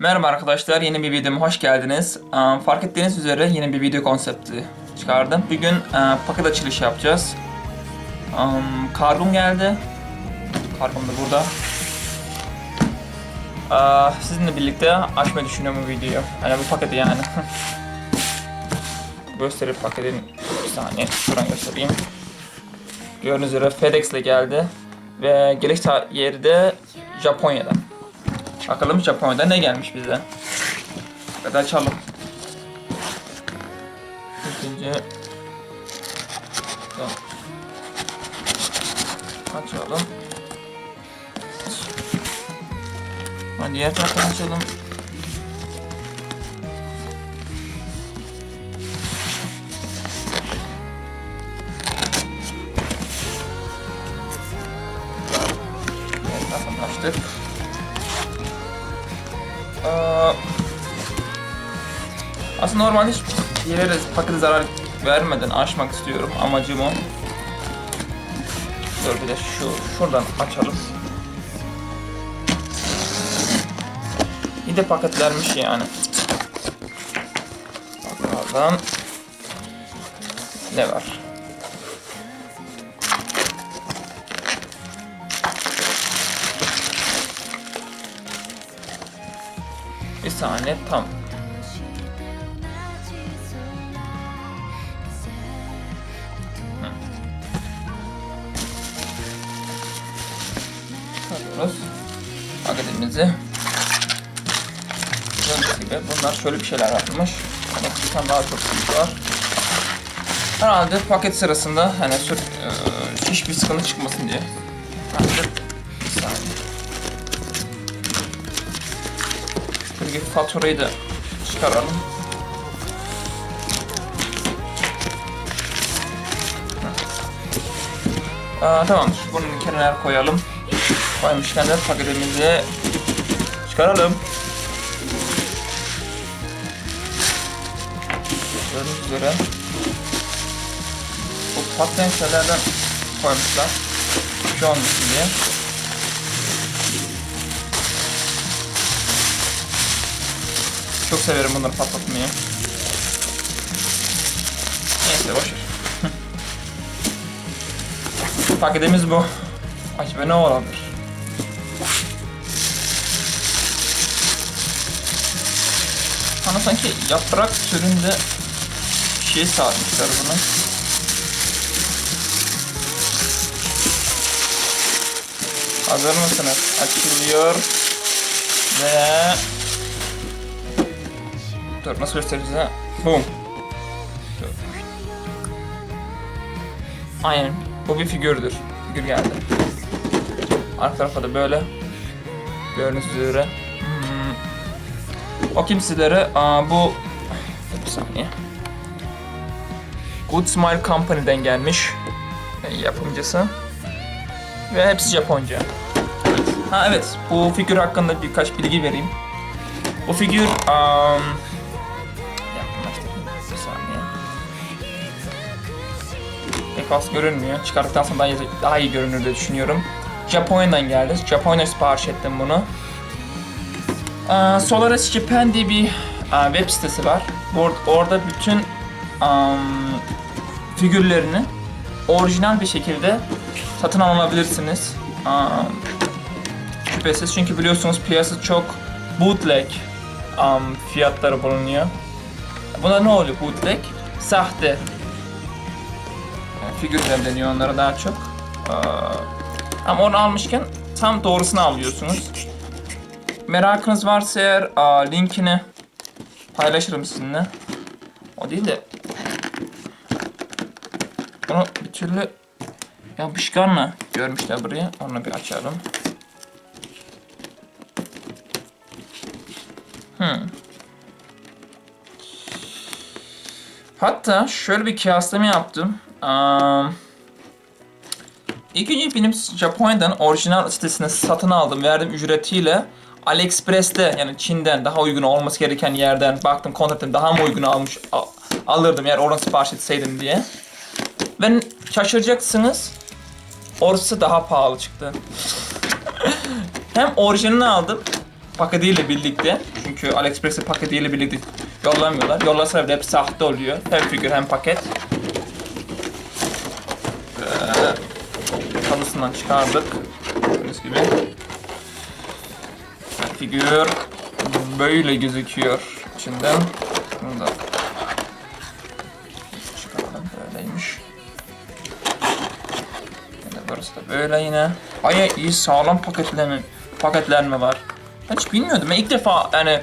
Merhaba arkadaşlar, yeni bir videoma hoş geldiniz. Ee, Fark ettiğiniz üzere yeni bir video konsepti çıkardım. Bugün e, paket açılışı yapacağız. Em, Kargom geldi. Kargom da burada. Ee, Sizinle birlikte açmayı düşünüyorum bu videoyu. Yani bu paketi yani. Gösterip paketin bir saniye şuradan göstereyim. Gördüğünüz üzere FedEx ile geldi. Ve geliş yeri de Japonya'dan. Bakalım Japonya'da ne gelmiş bize. Hadi açalım. İkinci... Tamam. Açalım. Hadi diğer taraftan açalım. Diğer taraftan açtık. Aslında normalde hiç yere pakete zarar vermeden açmak istiyorum. Amacım o. Dur bir de şu şuradan açalım. Bir de paketlermiş yani. Bakalım. Ne var? Saniye tam. Alıyoruz. Paketimizi. Gördüğünüz gibi bunlar şöyle bir şeyler yapmış. Hani bir tane daha çok büyük var. Herhalde paket sırasında hani sür, e, hiçbir sıkıntı çıkmasın diye. Herhalde bir saniye. Şöyle faturayı da çıkaralım. Aa, tamam, bunun kenara koyalım. Koymuşken de paketimizi çıkaralım. Gördüğünüz üzere bu patlayan şeylerden koymuşlar. Şu an diye. Çok severim bunları patlatmayı. Neyse boşver. Paketimiz bu. Acaba ne olabilir? Bana sanki yaprak türünde bir şey sarmışlar bunu. Hazır mısınız? Açılıyor. Ve Dur nasıl göstereyim size? Boom. Dur. Aynen. Bu bir figürdür. Figür geldi. Arka tarafa da böyle. Gördüğünüz üzere. Hmm. O kimselere aa, bu bir saniye. Good Smile Company'den gelmiş e, yapımcısı. Ve hepsi Japonca. Ha evet, bu figür hakkında birkaç bilgi vereyim. Bu figür um, Az görünmüyor. Çıkardıktan sonra daha iyi, daha iyi görünür diye düşünüyorum. Japonya'dan geldi. Japonya sipariş ettim bunu. Ee, Solaris Japan diye bir e, web sitesi var. Orada bütün um, figürlerini orijinal bir şekilde satın alabilirsiniz. Um, şüphesiz çünkü biliyorsunuz piyasa çok bootleg um, fiyatları bulunuyor. Buna ne oluyor bootleg? Sahte figürler deniyor onlara daha çok. Ama onu almışken tam doğrusunu alıyorsunuz. Merakınız varsa eğer aa, linkini paylaşırım sizinle. O değil de bunu bir türlü yapışkanla görmüşler buraya. Onu bir açalım. Hmm. Hatta şöyle bir kıyaslama yaptım. Um, önce benim Japonya'dan orijinal sitesine satın aldım. Verdim ücretiyle. AliExpress'te yani Çin'den daha uygun olması gereken yerden baktım kontratım daha mı uygun almış al- alırdım eğer oradan sipariş etseydim diye. Ben şaşıracaksınız. Orası daha pahalı çıktı. hem orijinalini aldım paketiyle birlikte. Çünkü AliExpress'e paketiyle birlikte yollamıyorlar. Yollasa bile hep sahte oluyor. Hem figür hem paket. Kalısından çıkardık. Gördüğünüz gibi. Figür böyle gözüküyor içinden. Bunu da çıkaralım böyleymiş. Yine burası da böyle yine. Aya iyi sağlam paketlenme, paketlenme var. Ben hiç bilmiyordum. Ben ilk defa yani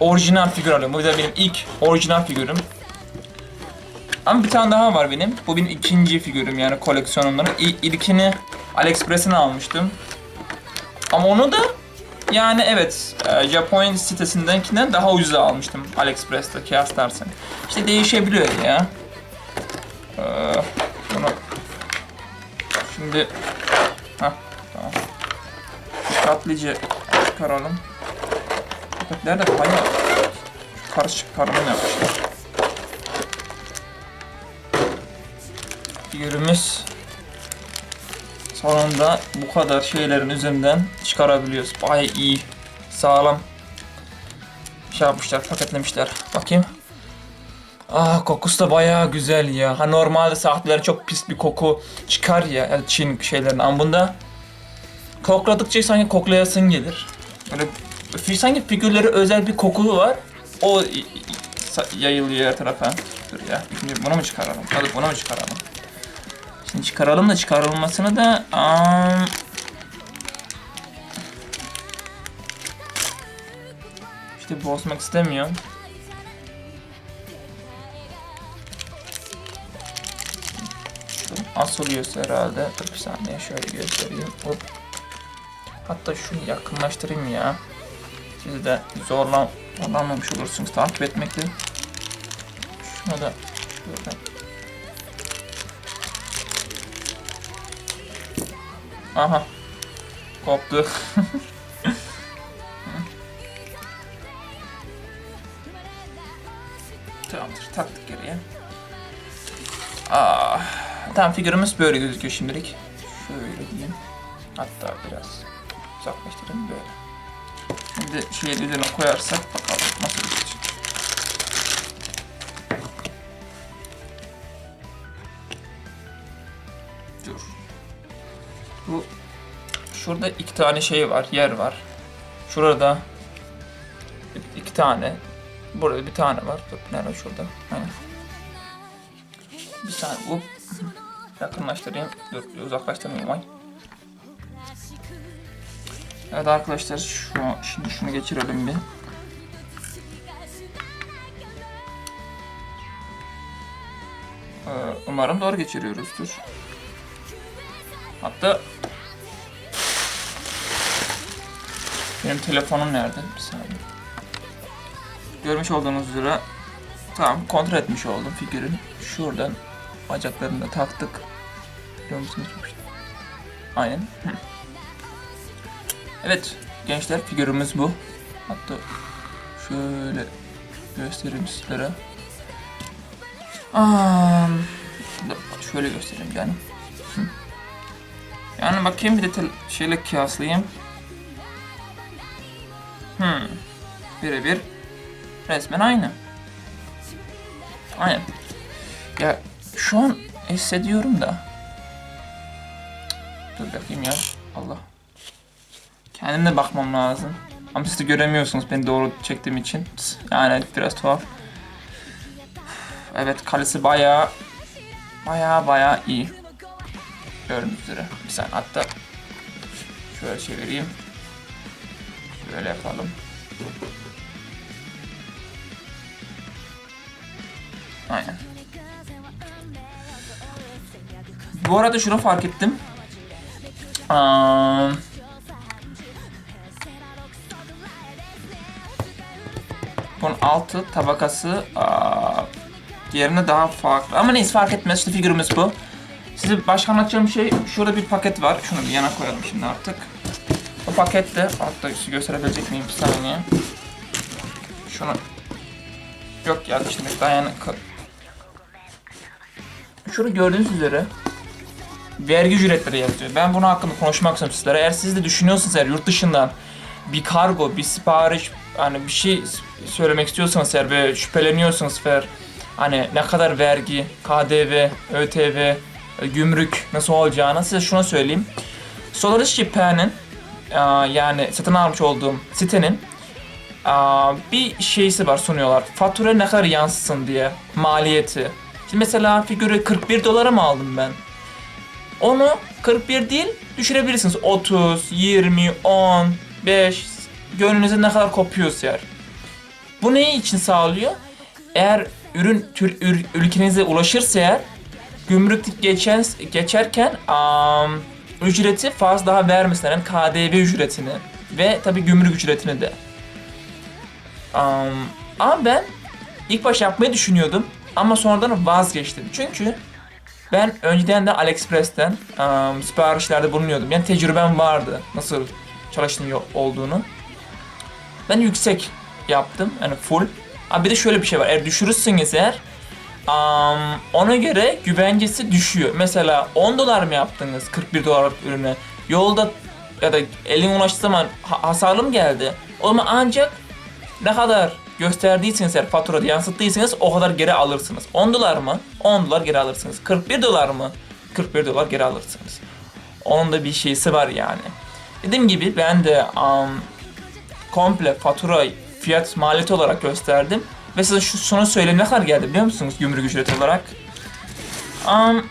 orijinal figür alıyorum. Bu da benim ilk orijinal figürüm. Ama bir tane daha var benim. Bu benim ikinci figürüm yani koleksiyonumdan. İ- İlkini AliExpress'ten almıştım. Ama onu da yani evet e, Japonya sitesindenkinden daha ucuza almıştım AliExpress'te kıyaslarsan. İşte değişebiliyor ya. Ee, bunu şimdi ha tamam. Dikkatlice çıkaralım. Paketler de bayağı karışık karman yapmışlar. Figürümüz sonunda bu kadar şeylerin üzerinden çıkarabiliyoruz. Bayağı iyi, sağlam şey yapmışlar, paketlemişler. Bakayım. Ah kokusu da bayağı güzel ya. Ha normalde sahteler çok pis bir koku çıkar ya Çin şeylerin ama bunda kokladıkça sanki koklayasın gelir. Böyle sanki figürleri özel bir koku var. O yayılıyor her tarafa. Dur ya. Bunu mu çıkaralım? Hadi bunu mu çıkaralım? Şimdi çıkaralım da çıkarılmasını da am, işte bozmak istemiyorum. Asılıyorsa herhalde. Dur bir saniye şöyle göstereyim. Hop. Hatta şunu yakınlaştırayım ya. Siz de zorlan zorlanmamış olursunuz takip etmekte. Şunu da şöyle Aha. Koptu. Tamamdır. Taktık geriye. Aa, tamam figürümüz böyle gözüküyor şimdilik. Şöyle diyeyim. Hatta biraz uzaklaştırayım böyle. Şimdi şeyi üzerine koyarsak bakalım nasıl gözükecek. Dur. Bu şurada iki tane şey var, yer var. Şurada iki tane. Burada bir tane var. Dur, nerede şurada? Aynen. Bir tane bu. Yakınlaştırayım. Dur, uzaklaştırmayayım ay. Evet arkadaşlar şu şimdi şunu geçirelim bir. Ee, umarım doğru geçiriyoruzdur. Hatta benim telefonum nerede? Bir saniye. Görmüş olduğunuz üzere tamam kontrol etmiş oldum figürün. Şuradan bacaklarını da taktık. Görüyor musunuz? Aynen. Evet gençler figürümüz bu. Hatta şöyle göstereyim sizlere. Aa, şöyle göstereyim yani. Yani bakayım bir de şeyle kıyaslayayım. Hmm. Birebir resmen aynı. Aynen. Ya şu an hissediyorum da. Dur bakayım ya. Allah. Kendim de bakmam lazım. Ama siz de göremiyorsunuz beni doğru çektiğim için. Yani biraz tuhaf. Evet kalesi bayağı bayağı bayağı iyi. Gördüğünüz üzere. Bir saniye hatta şöyle çevireyim. Böyle yapalım. Aynen. Bu arada şunu fark ettim. Aa, bunun altı tabakası aa, diğerine daha farklı. Ama neyse fark etmez. İşte figürümüz bu. Size başka anlatacağım şey şurada bir paket var. Şunu bir yana koyalım şimdi artık. O pakette hatta gösterebilecek miyim bir saniye. Şunu yok ya şimdi dayanık. Şunu gördüğünüz üzere vergi ücretleri yazıyor. Ben bunu hakkında konuşmak istiyorum sizlere. Eğer siz de düşünüyorsanız eğer yurt dışından bir kargo, bir sipariş, hani bir şey söylemek istiyorsanız eğer ve şüpheleniyorsanız eğer hani ne kadar vergi, KDV, ÖTV, e, gümrük nasıl olacağını size şunu söyleyeyim. Japan'ın e, yani satın almış olduğum sitenin e, bir şeysi var sunuyorlar. Fatura ne kadar yansısın diye maliyeti. Şimdi mesela figürü 41 dolara mı aldım ben? Onu 41 değil düşürebilirsiniz. 30, 20, 10, 5 gönlünüze ne kadar kopuyorsa eğer. Bu neyi için sağlıyor? Eğer ürün tür, ür- ülkenize ulaşırsa eğer gümrük geçen, geçerken am, ücreti fazla daha vermesinler. Yani KDV ücretini ve tabi gümrük ücretini de. Am, ama ben ilk baş yapmayı düşünüyordum ama sonradan vazgeçtim. Çünkü ben önceden de AliExpress'ten am, siparişlerde bulunuyordum. Yani tecrübem vardı nasıl çalıştığını yo- olduğunu. Ben yüksek yaptım yani full. Ama bir de şöyle bir şey var. Eğer düşürürseniz eğer am, ona göre güvencesi düşüyor. Mesela 10 dolar mı yaptınız 41 dolarlık ürüne? Yolda ya da elin ulaştığı zaman ha- hasarlı mı geldi? O zaman ancak ne kadar gösterdiyseniz eğer faturada yansıttıysanız o kadar geri alırsınız. 10 dolar mı? 10 dolar geri alırsınız. 41 dolar mı? 41 dolar geri alırsınız. Onun da bir şeysi var yani. Dediğim gibi ben de am, komple fatura fiyat maliyeti olarak gösterdim. Size şu şunu söyleyeyim ne kadar geldi biliyor musunuz gümrük ücreti olarak? Am,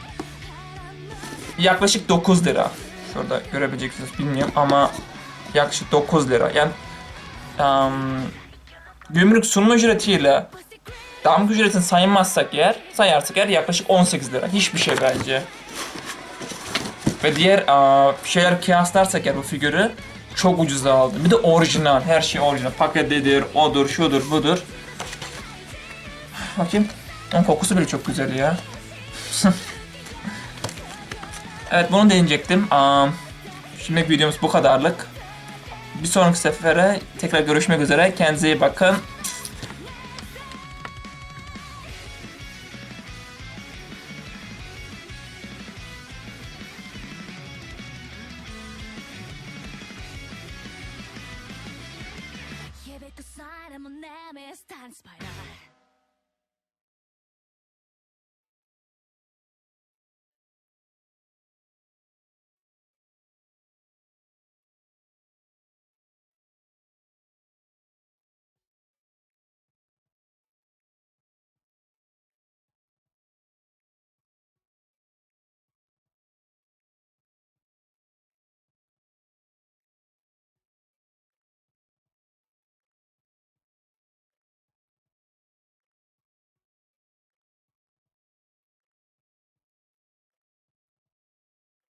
yaklaşık 9 lira. Şurada görebileceksiniz bilmiyorum ama yaklaşık 9 lira. Yani am, gümrük sunum ücretiyle damga ücretini saymazsak eğer, sayarsak eğer yaklaşık 18 lira. Hiçbir şey bence. Ve diğer aa, şeyler kıyaslarsak eğer bu figürü çok ucuza aldım. Bir de orijinal, her şey orijinal. Paketidir, odur, şudur, budur. Bakayım. Onun kokusu bile çok güzel ya. evet bunu deneyecektim. Aa, şimdilik videomuz bu kadarlık. Bir sonraki sefere tekrar görüşmek üzere. Kendinize iyi bakın.